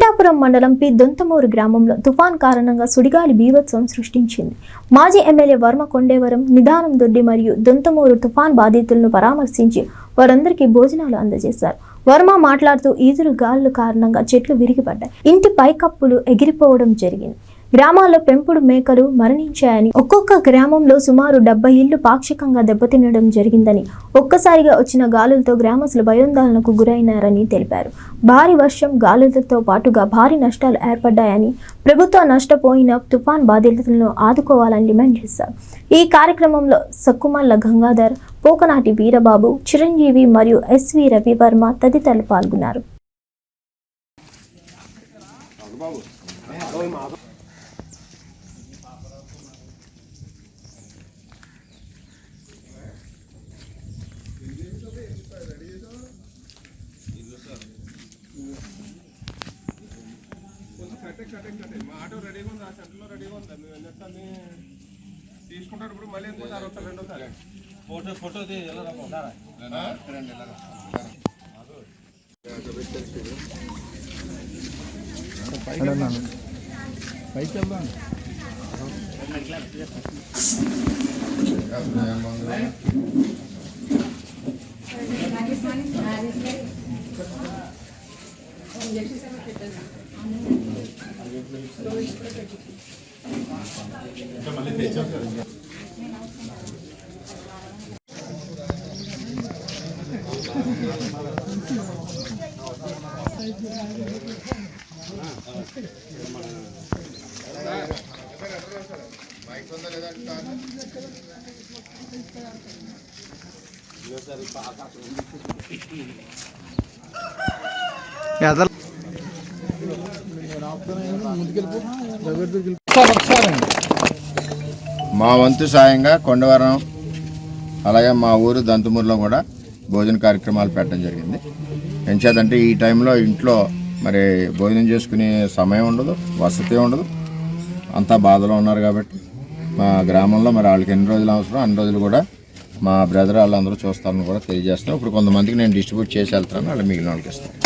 పిఠాపురం మండలం పి దొంతమూరు గ్రామంలో తుఫాన్ కారణంగా సుడిగాలి బీభత్సం సృష్టించింది. మాజీ ఎమ్మెల్యే వర్మ కొండేవరం నిదానం దొడ్డి మరియు దొంతమూరు తుఫాన్ బాధితులను పరామర్శించి వారందరికీ భోజనాలు అందజేశారు. వర్మ మాట్లాడుతూ ఈదురు గాలుల కారణంగా చెట్లు విరిగిపడ్డాయి. ఇంటి పైకప్పులు ఎగిరిపోవడం జరిగింది. గ్రామాల్లో పెంపుడు మేకలు మరణించాయని ఒక్కొక్క గ్రామంలో సుమారు డెబ్బై ఇళ్ళు పాక్షికంగా దెబ్బతినడం జరిగిందని ఒక్కసారిగా వచ్చిన గాలులతో గ్రామస్తులు భయోందోళనకు గురైనారని తెలిపారు. భారీ వర్షం గాలులతో పాటుగా భారీ నష్టాలు ఏర్పడ్డాయని ప్రభుత్వం నష్టపోయిన తుఫాన్ బాధితులను ఆదుకోవాలని డిమాండ్ చేశారు. ఈ కార్యక్రమంలో సక్కుమల్ల గంగాధర్ పోకనాటి వీరబాబు చిరంజీవి మరియు ఎస్వి రవివర్మ తదితరులు పాల్గొన్నారు. మా ఆటో రెడీగా ఉంది? ఆ సెంటర్లో రెడీగా ఉంది? మేము చేస్తాం తీసుకుంటారు ఇప్పుడు మళ్ళీ ఎందుకు అరవై రెండోసారి. ఫోటో ఫోటో పైకి వెళ్దాం బైక్ ఉందా మా వంతు సాయంగా కొండవరం అలాగే మా ఊరు దంతుమూరులో కూడా భోజన కార్యక్రమాలు పెట్టడం జరిగింది. ఎంచేదంటే ఈ టైంలో ఇంట్లో మరి భోజనం చేసుకునే సమయం ఉండదు వసతి ఉండదు. అంతా బాధలో ఉన్నారు కాబట్టి మా గ్రామంలో మరి వాళ్ళకి ఎన్ని రోజులు అవసరం అన్ని రోజులు కూడా మా బ్రదర్ వాళ్ళందరూ చూస్తారని కూడా తెలియజేస్తాను ఇప్పుడు కొంతమందికి నేను డిస్ట్రిబ్యూట్ చేసి వెళ్తాను వాళ్ళు మిగిలిన వాళ్ళకి ఇస్తాను.